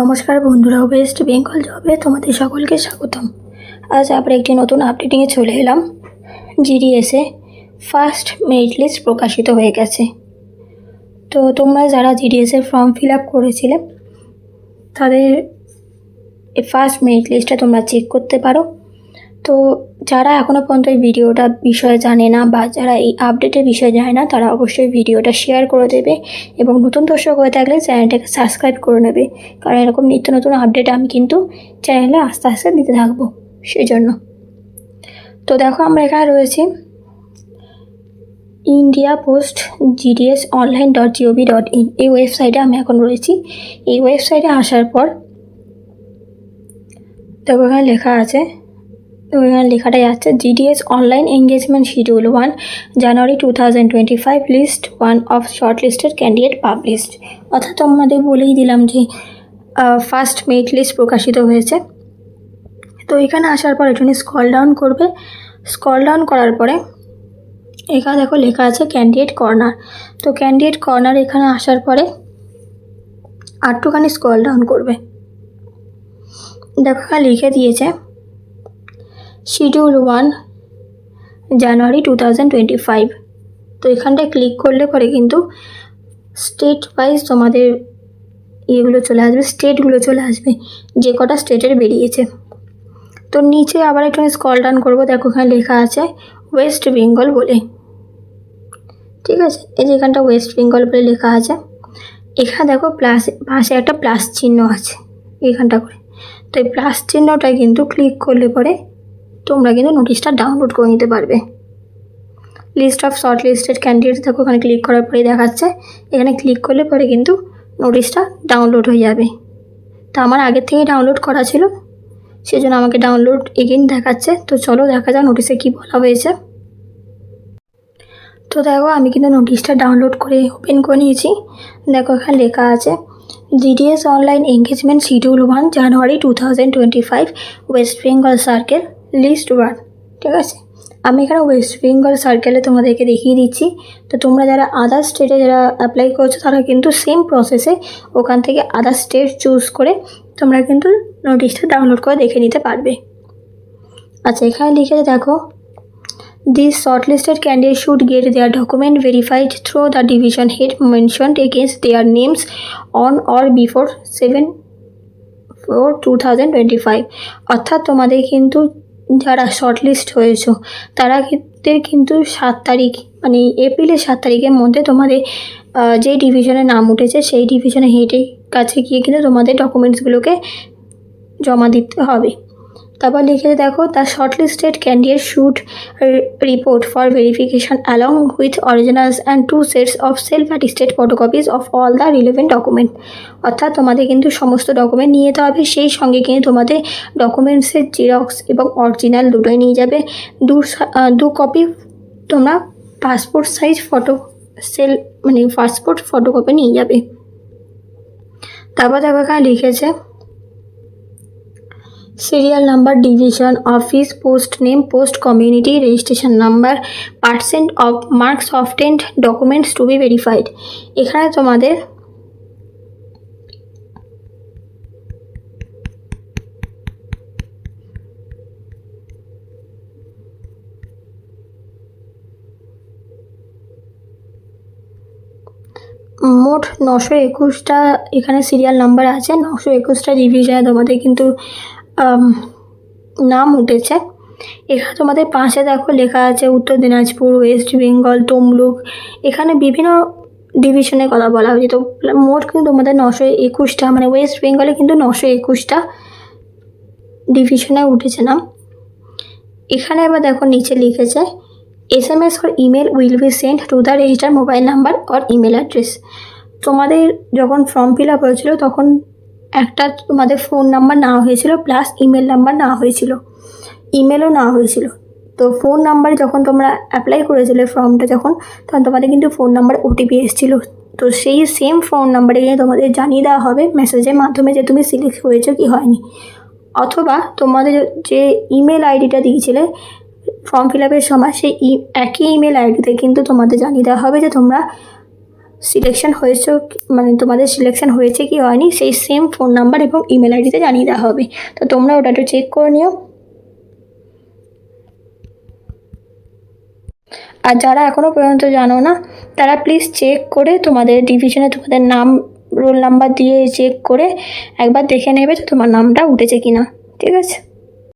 নমস্কার বন্ধুরা, ওয়েস্ট বেঙ্গল জবে তোমাদের সকলকে স্বাগতম। আজ আমরা একটি নতুন আপডেটিংয়ে চলে এলাম। জিডিএসে ফার্স্ট মেরিট লিস্ট প্রকাশিত হয়ে গেছে। তো তোমরা যারা জিডিএসের ফর্ম ফিল আপ করেছিলে, তাদের ফার্স্ট মেরিট লিস্টটা তোমরা চেক করতে পারো। তো যারা এখনও পর্যন্ত এই ভিডিওটা বিষয়ে জানে না বা যারা এই আপডেটের বিষয়ে জানে না, তারা অবশ্যই ভিডিওটা শেয়ার করে দেবে এবং নতুন দর্শক হয়ে থাকলে চ্যানেলটাকে সাবস্ক্রাইব করে নেবে। কারণ এরকম নিত্য নতুন আপডেট আমি কিন্তু চ্যানেলে আস্তে আস্তে দিতে থাকব সেই জন্য তো দেখো আমরা এখানে রয়েছি। India post GDS online dot gov dot in এই ওয়েবসাইটে আমি এখন রয়েছি। এই ওয়েবসাইটে আসার পর দেখো এখানে লেখা আছে লেখাটা যাচ্ছে GDS online engagement schedule one January two thousand twenty five list one of shortlisted candidate published অর্থাৎ আমাদের বলেই দিলাম যে ফার্স্ট মেরিট লিস্ট প্রকাশিত হয়েছে। তো এখানে আসার পর এখানে স্কল ডাউন করবে। স্কল ডাউন করার পরে, এখানে দেখো লেখা আছে ক্যান্ডিডেট কর্নার তো ক্যান্ডিডেট কর্নার এখানে আসার পরে আটটুখানি স্কল ডাউন করবে। দেখো লিখে দিয়েছে schedule one January two thousand twenty five তো এখানটায় ক্লিক করলে পরে কিন্তু স্টেট ওয়াইজ তোমাদের ইয়েগুলো চলে আসবে স্টেটগুলো চলে আসবে, যে কটা স্টেটের বেরিয়েছে। তো নিচে আবার একটু স্কল ডাউন করব, দেখো এখানে লেখা আছে ওয়েস্ট বেঙ্গল বলে। ঠিক আছে? এই যে এখানটা ওয়েস্ট বেঙ্গল বলে লেখা আছে। এখানে দেখো প্লাস পাশে একটা প্লাস চিহ্ন আছে এখানটা করে। তো এই প্লাস চিহ্নটা কিন্তু ক্লিক করলে পরে তোমরা কিন্তু নোটিশটা ডাউনলোড করে নিতে পারবে। List of shortlisted candidate দেখো ওখানে ক্লিক করার পরেই দেখাচ্ছে। এখানে ক্লিক করলে পরে কিন্তু নোটিশটা ডাউনলোড হয়ে যাবে। তা আমার আগের থেকেই ডাউনলোড করা ছিল, সেজন্য আমাকে ডাউনলোড এগেইন দেখাচ্ছে। তো চলো দেখা যাক নোটিশে কী বলা হয়েছে। তো দেখো, আমি কিন্তু নোটিশটা ডাউনলোড করে ওপেন করে নিয়েছি। দেখো এখানে লেখা আছে GDS online engagement schedule one January two thousand twenty five West Bengal circle list one, ঠিক আছে? আমি এখানে ওয়েস্ট বেঙ্গল সার্কেলে তোমাদেরকে দেখিয়ে দিচ্ছি। তো তোমরা যারা আদার স্টেটে যারা অ্যাপ্লাই করছ, তারা কিন্তু সেম প্রসেসে ওখান থেকে আদার স্টেট চুজ করে তোমরা কিন্তু নোটিশটা ডাউনলোড করে দেখে নিতে পারবে। আচ্ছা এখানে লিখে দেখো These shortlisted candidates should get their document verified through the division head mentioned against their names on or before 7 four two thousand twenty five অর্থাৎ তোমাদের কিন্তু যারা শর্টলিস্ট হয়েছ, তারা কিন্তু সাত তারিখ মানে এপ্রিলের সাত তারিখের মধ্যে তোমাদের যেই ডিভিশনে নাম উঠেছে, সেই ডিভিশনে হেডের কাছে গিয়ে কিন্তু তোমাদের ডকুমেন্টসগুলোকে জমা দিতে হবে। তারপর লিখে দেখো the shortlisted candidate should report for verification along with originals and two sets of self attested photocopies of all the relevant document অর্থাৎ তোমাদের কিন্তু সমস্ত ডকুমেন্ট নিয়ে যেতে হবে, সেই সঙ্গে কিন্তু তোমাদের ডকুমেন্টসের জেরক্স এবং অরিজিনাল দুটোই নিয়ে যাবে। দু দু কপি তোমরা পাসপোর্ট সাইজ ফটো সেল মানে পাসপোর্ট ফটোকপি নিয়ে যাবে। তারপর দেখো এখানে লিখেছে serial number division office post name post community registration number percent of marks obtained documents to be verified এখানে তোমাদের মোট নশো একুশটা এখানে সিরিয়াল নাম্বার আছে। নশো একুশটা ডিভিশনে তোমাদের কিন্তু নাম উঠেছে। এখানে তোমাদের পাশে দেখো লেখা আছে উত্তর দিনাজপুর, ওয়েস্ট বেঙ্গল, তমলুক। এখানে বিভিন্ন ডিভিশনের কথা বলা হয়েছে। তো মোট কিন্তু তোমাদের নশো একুশটা মানে ওয়েস্ট বেঙ্গলে কিন্তু নশো একুশটা ডিভিশনে উঠেছে নাম। এখানে এবার দেখো নিচে লিখেছে, S M S or email will be send to the register mobile number or email address তোমাদের যখন ফর্ম ফিল আপ হয়েছিল তখন একটা তোমাদের ফোন নাম্বার নেওয়া হয়েছিল প্লাস ইমেল নাম্বার নেওয়া হয়েছিল। ইমেলও নেওয়া হয়েছিল। তো ফোন নাম্বারে যখন তোমরা অ্যাপ্লাই করেছিলে ফর্মটা যখন, তখন তোমাদের কিন্তু ফোন নাম্বার ওটিপি এসেছিল। তো সেই সেম ফোন নাম্বারে গিয়ে তোমাদের জানিয়ে দেওয়া হবে মেসেজের মাধ্যমে যে তুমি সিলেক্ট হয়েছো কি হয়নি। অথবা তোমাদের যে ইমেল আইডিটা দিয়েছিলে ফর্ম ফিল আপের সময়, সেই ই- একই ইমেল আইডিতে কিন্তু তোমাদের জানিয়ে দেওয়া হবে যে তোমরা সিলেকশন হয়েছে মানে তোমাদের সিলেকশন হয়েছে কি হয়নি, সেই সেম ফোন নাম্বার এবং ইমেল আইডিতে জানিয়ে দেওয়া হবে। তো তোমরা ওটা একটু চেক করে নিও। আর যারা এখনও পর্যন্ত জানো না, তারা প্লিজ চেক করে তোমাদের ডিভিশনে তোমাদের নাম রোল নাম্বার দিয়ে চেক করে একবার দেখে নেবে তো তোমার নামটা উঠেছে কি না ঠিক আছে?